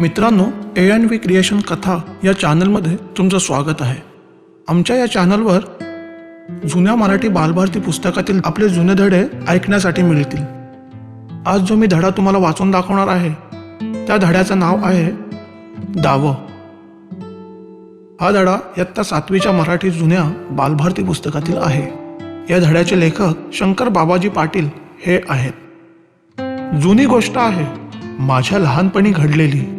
मित्रांनो A and V creation कथा या चॅनलमध्ये तुमचं स्वागत आहे. आमच्या या चॅनलवर जुन्या मराठी बालभारती पुस्तकातील आपले जुने धडे ऐकण्यासाठी मिळतील. आज जो मी धडा तुम्हाला वाचून दाखवणार आहे त्या धड्याचं नाव आहे दावं. हा धडा इयत्ता सातवीच्या मराठी जुन्या बालभारती पुस्तकातील आहे. या धड्याचे लेखक शंकर बाबाजी पाटील हे आहेत. जुनी गोष्ट आहे माझ्या लहानपणी घडलेली.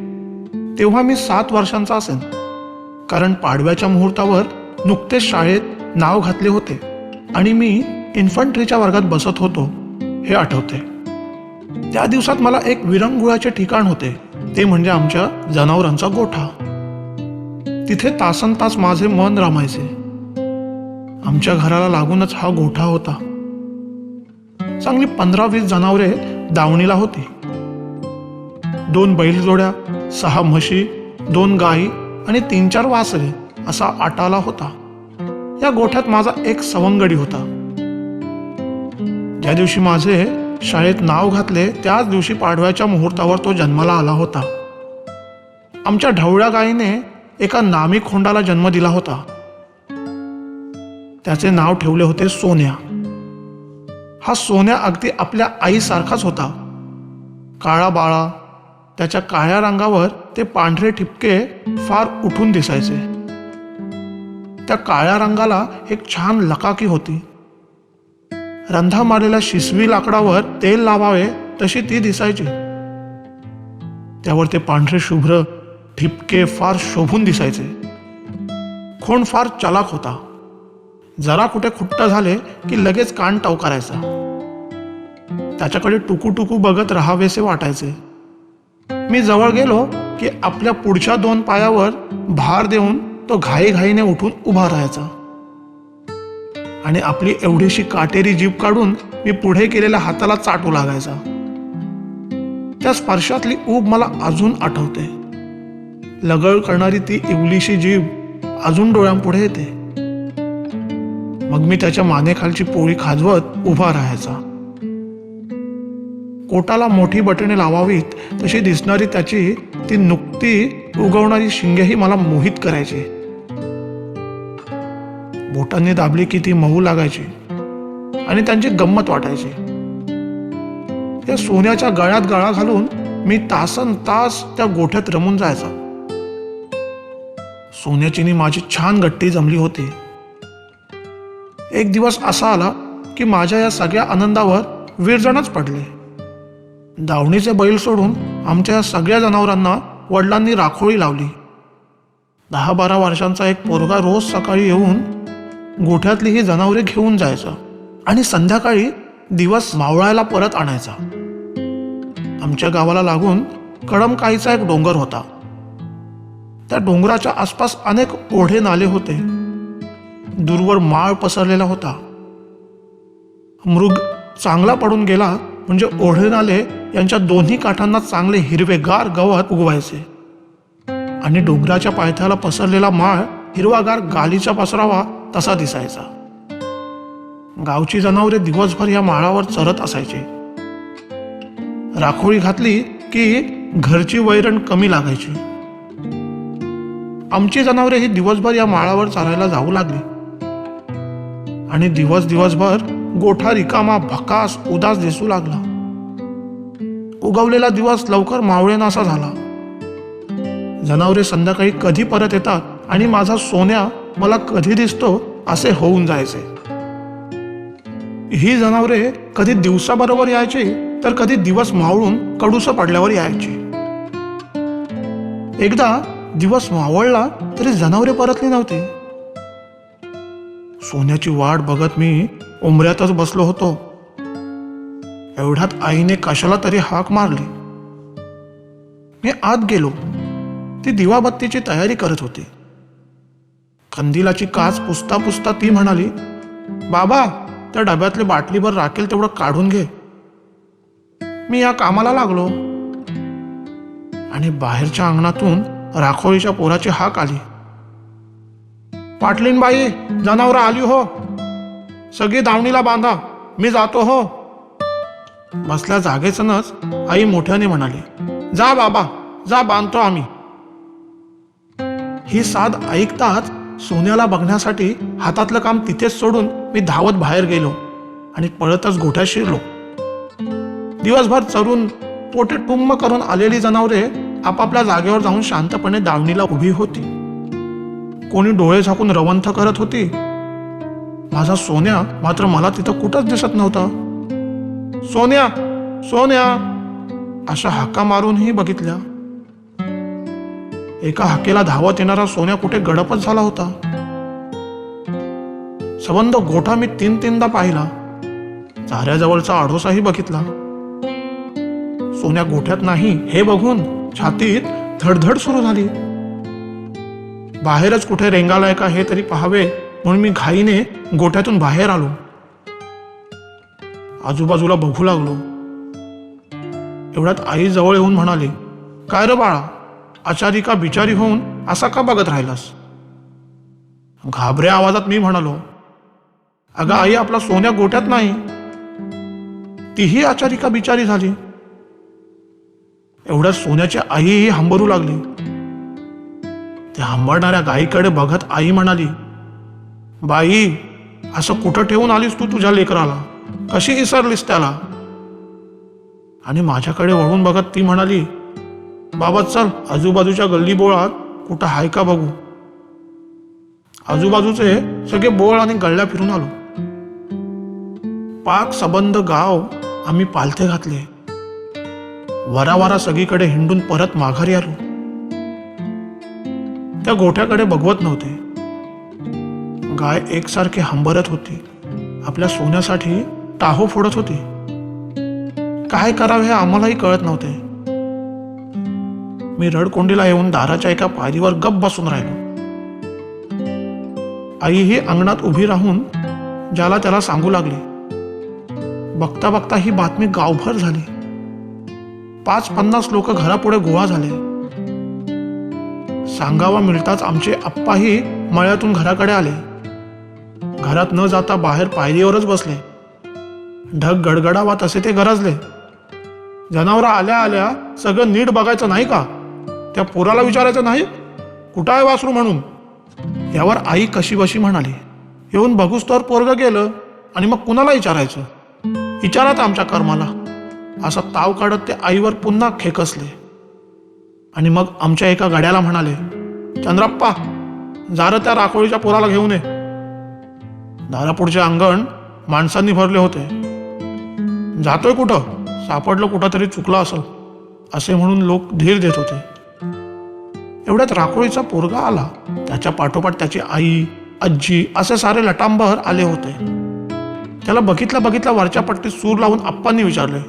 तेव्हा मी सात वर्षांचा असेन. कारण पाडव्याच्या मुहूर्तावर नुकतेच शाळेत नाव घातले होते आणि मी इन्फंट्रीच्या वर्गात बसत होतो हे आठवते. त्या दिवसात मला एक विरंगुळाचे ठिकाण होते ते म्हणजे आमच्या जनावरांचा गोठा. तिथे तासन तास माझे मन रमायचे. आमच्या घराला लागूनच हा गोठा होता. चांगली पंधरा वीस जनावरे दावणीला होती. दोन बैलजोड्या सहा म्हशी दोन गायी आणि तीन चार वासरे असा आटाला होता. या गोठ्यात माझा एक सवंगडी होता. ज्या दिवशी माझे शाळेत नाव घातले त्याच दिवशी पाडव्याच्या मुहूर्तावर तो जन्माला आला होता. आमच्या ढवळ्या गायीने एका नामी खोंडाला जन्म दिला होता. त्याचे नाव ठेवले होते सोन्या. हा सोन्या अगदी आपल्या आईसारखाच होता. काळा बाळा त्याच्या काळ्या रंगावर ते पांढरे ठिपके फार उठून दिसायचे. त्या काळ्या रंगाला एक छान लकाकी होती. रंधा मारलेल्या शिसवी लाकडावर तेल लावावे तशी ती दिसायची. त्यावर ते पांढरे शुभ्र ठिपके फार शोभून दिसायचे. खोण फार चलाक होता. जरा कुठे खुट्ट झाले की लगेच कान टवकारायचा. त्याच्याकडे टुकू टुकू बघत राहावेसे वाटायचे. मी जवळ गेलो की आपल्या पुढच्या दोन पायावर भार देऊन तो घाईघाईने उठून उभा राहायचा. आणि आपली एवढीशी काटेरी जीभ काढून मी पुढे केलेल्या हाताला चाटू लागायचा. त्या स्पर्शातली ऊब मला अजून आठवते. लगळ करणारी ती इवलीशी जीभ अजून डोळ्यांपुढे येते. मग मी त्याच्या मानेखालची पोळी खाजवत उभा राहायचा. कोटाला मोठी बटणे लावावीत तशी दिसणारी त्याची ती नुकती उगवणारी शिंगेही मला मोहित करायची. बोटांनी दाबली की ती मऊ लागायची आणि त्यांची गंमत वाटायची. त्या सोन्याच्या गळ्यात गळा घालून मी तासन तास त्या गोठ्यात रमून जायचा. सोन्याचीनी माझी छान गट्टी जमली होती. एक दिवस असा आला की माझ्या या सगळ्या आनंदावर विरजणच पडले. दावणीचे बैल सोडून आमच्या सगळ्या जनावरांना वडिलांनी राखोळी लावली. दहा बारा वर्षांचा एक पोरगा रोज सकाळी येऊन गोठ्यातली ही जनावरे घेऊन जायचा आणि संध्याकाळी दिवस मावळायला परत आणायचा. आमच्या गावाला लागून कडमकाईचा एक डोंगर होता. त्या डोंगराच्या आसपास अनेक ओढे नाले होते. दूरवर माळ पसरलेला होता. मृग चांगला पडून गेला म्हणजे ओढे नाले यांच्या दोन्ही काठांना चांगले हिरवेगार गवत उगवायचे. आणि डोंगराच्या पायथ्याला पसरलेला माळ हिरवागार गालीचा पसरावा तसा दिसायचा. गावची जनावरे दिवसभर या माळावर चरत असायची. राखोळी घातली की घरची वैरण कमी लागायची. आमची जनावरे ही दिवसभर या माळावर चालायला जाऊ लागली. आणि दिवस दिवसभर गोठा रिकामा भकास उदास दिसू लागला. उगवलेला दिवस लवकर मावळेनासा झाला. जनावरे संध्याकाळी कधी परत येतात आणि माझा सोन्या मला कधी दिसतो असे होऊन जायचे. ही जनावरे कधी दिवसाबरोबर यायची तर कधी दिवस मावळून कडूस पडल्यावर यायची. एकदा दिवस मावळला तरी जनावरे परतली नव्हती. सोन्याची वाट बघत मी उमऱ्यातच बसलो होतो. एवढ्यात आईने कशाला तरी हाक मारली. मी आत गेलो. ती दिवाबत्तीची तयारी करत होती. कंदिलाची काच पुसता पुसता ती म्हणाली बाबा त्या डब्यातली बाटलीभर राखेल तेवढं काढून घे. मी या कामाला लागलो. आणि बाहेरच्या अंगणातून राखोळीच्या पोराची हाक आली. पाटलीन बाई जनावर आली हो. सगळी दावणीला बांधा मी जातो हो. बसल्या जागेचनच आई मोठ्याने म्हणाली जा बाबा जा बांधतो आम्ही. ही साध ऐकताच सोन्याला बघण्यासाठी हातातलं काम तिथेच सोडून मी धावत बाहेर गेलो आणि पळतच गोठ्यात शिरलो. दिवसभर चरून पोटे टुंब करून आलेली जनावरे आपापल्या जागेवर जाऊन शांतपणे दावणीला उभी होती. कोणी डोळे झाकून रवंथ करत होती? माझा सोन्या मात्र मला तिथं कुठंच दिसत नव्हता. सोन्या सोन्या! अशा हाका मारूनही बघितल्या. एका हाकेला धावत येणारा सोन्या कुठे गडपच झाला होता? सबंध गोठा मी तीन तीनदा पाहिला. चाऱ्याजवळचा आडोसाही बघितला. सोन्या गोठ्यात नाही हे बघून छातीत धडधड सुरू झाली. बाहेरच कुठे रेंगालाय का हे तरी पाहावे म्हणून मी घाईने गोठ्यातून बाहेर आलो. आजूबाजूला बघू लागलो. एवढ्यात आई जवळ येऊन म्हणाली काय रे बाळा आचारी का बिचारी होऊन असा का बघत राहिलास? घाबऱ्या आवाजात मी म्हणालो अगं आई आपला सोन्या गोट्यात नाही. तीही आचारी का बिचारी झाली? एवढ्या सोन्याची आईही हंबरू लागली. त्या हंबरणाऱ्या गाईकडे बघत आई म्हणाली बाई असं कुठं ठेवून आलीस तू तुझ्या लेकराला? कशी विसरलीस त्याला? आणि माझ्याकडे वळून बघत ती म्हणाली बाबा चल आजूबाजूच्या गल्ली बोळात कुठं हाय का बघू. आजूबाजूचे सगळे बोळ आणि गल्ल्या फिरून आलो. पाक सबंध गाव आम्ही पालथे घातले. वरावारा सगळीकडे हिंडून परत माघारी आलो. त्या गोठ्याकडे बघवत नव्हते. गाय एकसारखी हंबरत होती. आपल्या सोन्यासाठी टाहो फोडत होती. काय करावे हे आम्हालाही कळत नव्हते. मी रडकोंडीला येऊन दाराच्या एका पायरीवर गप बसून राहिलो. आई ही अंगणात उभी राहून ज्याला त्याला सांगू लागली. बघता बघता ही बातमी गावभर झाली. पाच पन्नास लोक घरापुढे गोळा झाले. सांगावा मिळताच आमचे आप्पाही मळ्यातून घराकडे आले. घरात न जाता बाहेर पायरीवरच बसले. ढग गडगडावा तसे ते गरजले. जनावरं आल्या आल्या सगळं नीट बघायचं नाही का? त्या पोराला विचारायचं नाही? कुठं आहे वासरू म्हणून? यावर आई कशी बशी म्हणाली येऊन बघूस तर पोरग गेलं आणि मग कुणाला विचारायचं? विचारात आमच्या कर्माला. असा ताव काढत ते आईवर पुन्हा खेकसले. आणि मग आमच्या एका गाड्याला म्हणाले चंद्रप्पा जारं त्या राखोळीच्या पोराला घेऊन ये. दारापुढचे अंगण माणसांनी भरले होते. जातोय कुठं? सापडलं कुठं तरी चुकलं असेल असे म्हणून लोक धीर देत होते. एवढ्यात राखोळीचा पोरगा आला. त्याच्या पाठोपाठ त्याची आई आजी असे सारे लटांबहर आले होते. त्याला बघितल्या बघितल्या वरच्या पट्टीत सूर लावून आप्पांनी विचारले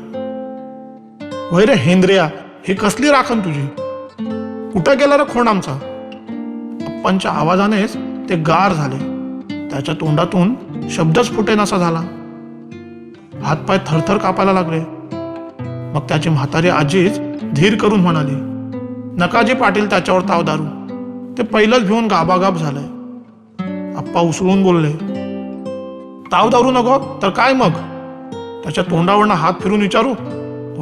वैरे रे हेंद्रिया ही कसली राखण तुझी? कुठं गेला रे खोण आमचा. आप्पांच्या आवाजानेच ते गार झाले. त्याच्या तोंडातून शब्दच फुटेनासा झाला. हातपाय थरथर कापायला लागले. मग त्याची म्हातारी आजीच धीर करून म्हणाली नकाजी पाटील त्याच्यावर ताव दारू. ते पहिलंच भिवून गाबागाब झालंय. आप्पा उसळून बोलले ताव दारू नको तर काय मग? त्याच्या तोंडावरनं हात फिरून विचारू?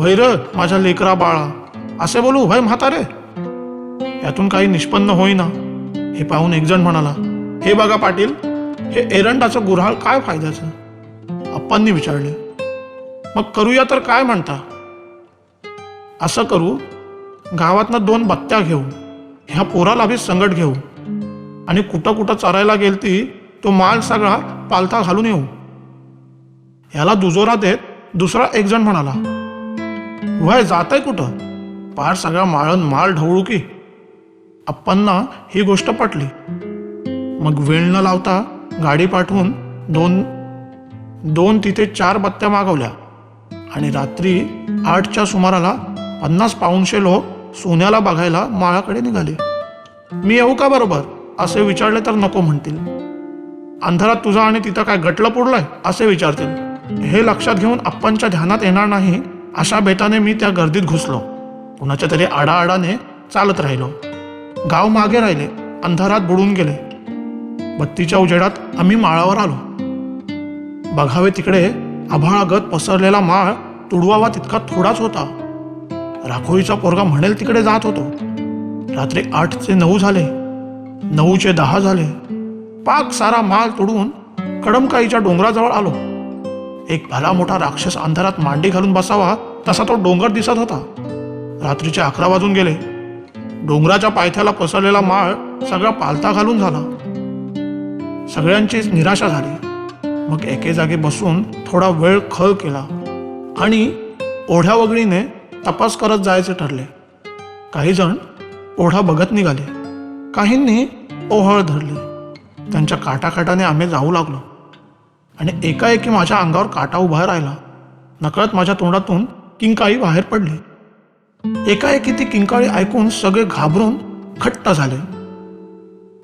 वैर माझ्या लेकरा बाळा. असे बोलू वय म्हातारे? यातून काही निष्पन्न होईना. हे पाहून एकजण म्हणाला हे बघा पाटील हे एरंडाचं गुऱ्हाळ काय फायद्याचं? अप्पांनी विचारले मग करूया तर काय म्हणता? असं करू गावातनं दोन बत्त्या घेऊ ह्या पोराला बी संगट घेऊ आणि कुठं कुठं चरायला गेलती तो माल सगळा पालथा घालून येऊ. ह्याला दुजोरा देत दुसरा एकजण म्हणाला वय जातंय कुठं? पार सगळा माळण माल ढवळू की. अप्पांना ही गोष्ट पटली. मग वेळ न लावता गाडी पाठवून दोन दोन तिथे चार बत्त्या मागवल्या. आणि रात्री आठच्या सुमाराला पन्नास पाऊनशे लोक सोन्याला बघायला माळाकडे निघाले. मी येऊ का बरोबर? असे विचारले तर नको म्हणतील. अंधारात तुझा आणि तिथं काय गटलं पुडलंय असे विचारतील. हे लक्षात घेऊन अप्पांच्या ध्यानात येणार नाही अशा बेताने मी त्या गर्दीत घुसलो. कुणाच्या तरी आडाआडाने चालत राहिलो. गाव मागे राहिले अंधारात बुडून गेले. बत्तीच्या उजेडात आम्ही माळावर आलो. बघावे तिकडे आभाळागत पसरलेला माळ तुडवावा तितका थोडाच होता. राखोळीचा पोरगा म्हणेल तिकडे जात होतो. रात्री आठचे नऊ झाले. नऊचे दहा झाले. पाक सारा माल तोडून कडमकाईच्या डोंगराजवळ आलो. एक भला मोठा राक्षस अंधारात मांडी घालून बसावा तसा तो डोंगर दिसत होता. रात्रीचे अकरा वाजून गेले. डोंगराच्या पायथ्याला पसरलेला माळ सगळा पालथा घालून झाला. सगळ्यांचीच निराशा झाली. मग एके जागी बसून थोडा वेळ खळ केला आणि ओढ्या वगळीने तपास करत जायचे ठरले. काही जण ओढा बघत निघाले. काहींनी ओहळ धरली. त्यांच्या काटाकाटाने आम्ही जाऊ लागलो. आणि एकाएकी माझ्या अंगावर काटा उभा राहिला. नकळत माझ्या तोंडातून किंकाळी बाहेर पडली. एकाएकी ती किंकाळी ऐकून सगळे घाबरून खट्ट झाले.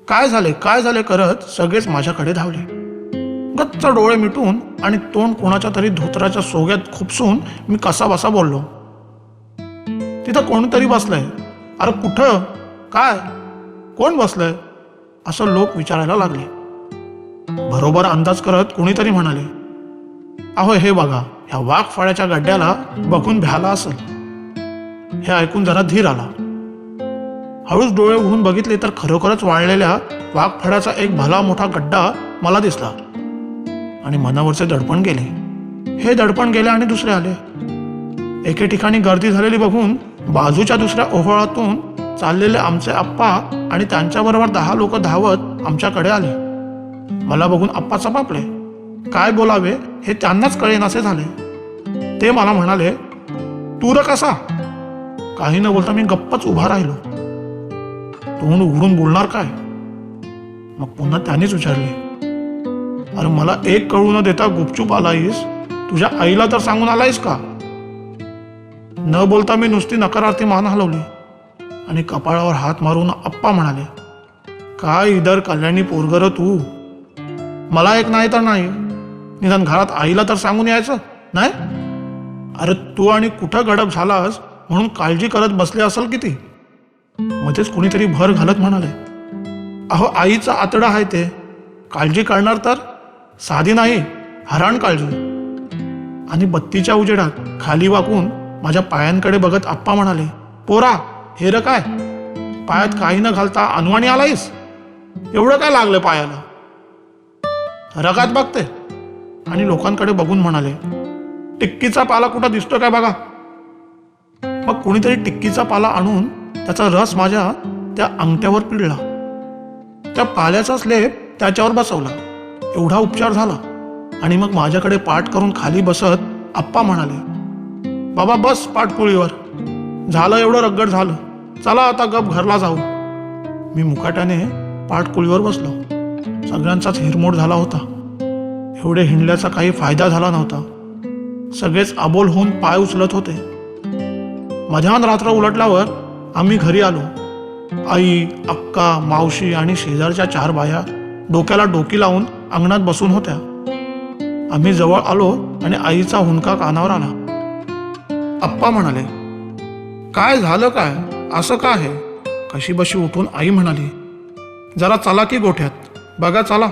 काय झाले काय झाले करत सगळेच माझ्याकडे धावले. गच्च डोळे मिटून आणि तोंड कोणाच्या तरी धोत्राच्या सोग्यात खुपसून मी कसा बसा बोललो. तिथं कोणतरी बसलंय. अरे कुठं? काय? कोण बसलंय? असं लोक विचारायला लागले. बरोबर अंदाज करत कोणीतरी म्हणाले अहो हे बघा ह्या वाघ फळ्याच्या गड्ड्याला बघून भ्याला असेल. हे ऐकून जरा धीर आला. हळूच डोळे उघडून बघितले तर खरोखरच वाळलेल्या वाघफडाचा एक भला मोठा गड्डा मला दिसला. आणि मनावरचे दडपण गेले. हे दडपण गेले आणि दुसरे आले. एके ठिकाणी गर्दी झालेली बघून बाजूच्या दुसऱ्या ओहळातून चाललेले आमचे आप्पा आणि त्यांच्याबरोबर दहा लोक धावत आमच्याकडे आले. मला बघून आप्पा चपापले. काय बोलावे? हे त्यांनाच कळेनासे झाले. ते मला म्हणाले तू र कसा? काही न बोलता मी गप्पच उभा राहिलो. तोंड उघडून बोलणार काय? मग पुन्हा त्यानेच विचारले अरे मला एक कळू न देता गुपचूप आलायस? तुझ्या आईला तर सांगून आलायस का? न बोलता मी नुसती नकारार्थी मान हलवली आणि कपाळावर हात मारून आप्पा म्हणाले काय इदर कल्याणी पोरगर तू? मला एक नाही तर नाही. निदान घरात आईला तर सांगून यायचं नाही? अरे तू आणि कुठं गडप झालास? म्हणून काळजी करत बसले असेल किती? मध्येच कोणीतरी भर घालत म्हणाले अहो आईचा आतडा आहे ते. काळजी करणार तर? साधी नाही हराण काळजी. आणि बत्तीच्या उजेडात खाली वाकून माझ्या पायांकडे बघत आप्पा म्हणाले पोरा हे र काय? पायात काही न घालता अनवाणी आलायस? एवढं काय लागलं पायाला? रगात बघते. आणि लोकांकडे बघून म्हणाले टिक्कीचा पाला कुठं दिसतो काय बघा? मग कोणीतरी टिक्कीचा पाला आणून त्याचा रस माझ्या त्या अंगठ्यावर पिळला. त्या पाल्याचा स्लेप त्याच्यावर बसवला. एवढा उपचार झाला. आणि मग माझ्याकडे पाठ करून खाली बसत आप्पा म्हणाले बाबा बस पाठकुळीवर. झालं एवढं रगड झालं. चला आता गप घरला जाऊ. मी मुकाट्याने पाठकुळीवर बसलो. सगळ्यांचाच हिरमोड झाला होता. एवढे हिंडल्याचा काही फायदा झाला नव्हता. सगळेच अबोल होऊन पाय उचलत होते. मध्यान रात्र उलटल्यावर आम्ही घरी आलो. आई अक्का मावशी आणि शेजारच्या चार बाया डोक्याला डोकी लावून अंगणात बसून होत्या. आम्ही जवळ आलो आणि आईचा हुंका कानावर आला. आप्पा म्हणाले काय झालं काय? असं का आहे? कशी बशी उठून आई म्हणाली जरा चला की गोठ्यात. बघा चला.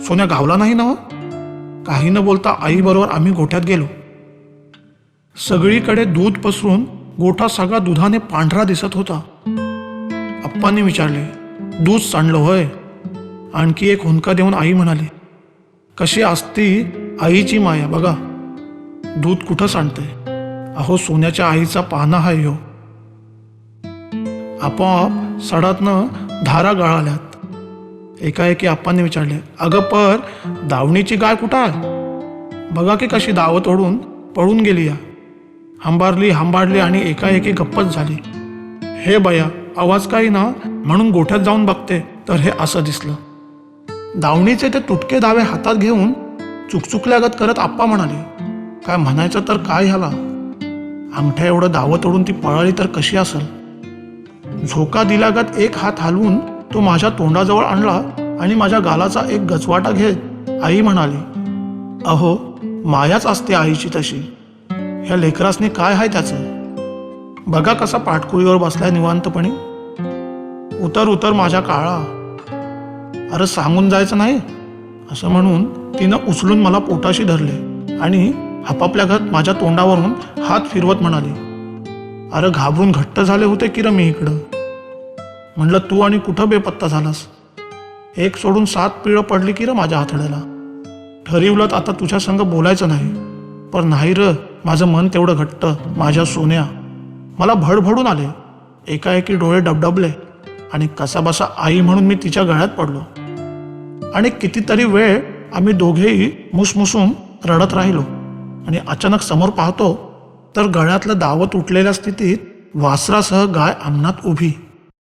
सोन्या गावला नाही ना हो? काही न बोलता आईबरोबर आम्ही गोठ्यात गेलो. सगळीकडे दूध पसरून गोठा सगळा दुधाने पांढरा दिसत होता. आप्पांनी विचारले दूध सांडलं होय? आणखी एक हुंका देऊन आई म्हणाली कशी असती आईची माया बघा. दूध कुठं सांडतंय? अहो सोन्याच्या आईचा पाना हा हो आपोआप सडातनं धारा गळाल्यात. एकाएकी आप्पांनी विचारले अगं पर दावणीची गाय कुठं आहे? बघा की कशी दावत ओढून पळून गेली या. हंबारली हंबारली आणि एकाएकी गप्पच झाली. हे बया आवाज काही ना म्हणून गोठ्यात जाऊन बघते. तर हे असं दिसलं. दावणीचे ते तुटके दावे हातात घेऊन चुकचुकल्यागत करत आप्पा म्हणाले काय म्हणायचं तर काय ह्याला? अंगठ्या एवढं दावत तोडून ती पळाली तर कशी असेल? झोका दिल्यागत एक हात हलवून तो माझ्या तोंडाजवळ आणला आणि माझ्या गालाचा एक गचवाटा घेत आई म्हणाली अहो मायाच असते आईची तशी. ह्या लेकरासने काय आहे त्याचं? बघा कसा पाठकुळीवर बसलाय निवांतपणे. उतर उतर माझ्या काळा. अरे सांगून जायचं नाही? असं म्हणून तिनं उचलून मला पोटाशी धरले आणि आपापल्या घरात माझ्या तोंडावरून हात फिरवत म्हणाली अरे घाबरून घट्ट झाले होते की र मी इकडं? म्हणलं तू आणि कुठं बेपत्ता झालास? एक सोडून सात पिळं पडली की र माझ्या हातड्याला? ठरवलं आता तुझ्या संग बोलायचं नाही. पण नाही र माझं मन तेवढं घट्ट माझ्या सोन्या. मला भडभडून आले. एकाएकी डोळे डबडबले आणि कसाबसा आई म्हणून मी तिच्या गळ्यात पडलो. आणि कितीतरी वेळ आम्ही दोघेही मुसमुसून रडत राहिलो आणि अचानक समोर पाहतो तर गळ्यातलं दावत उठलेल्या स्थितीत वासरासह गाय अंगणात उभी.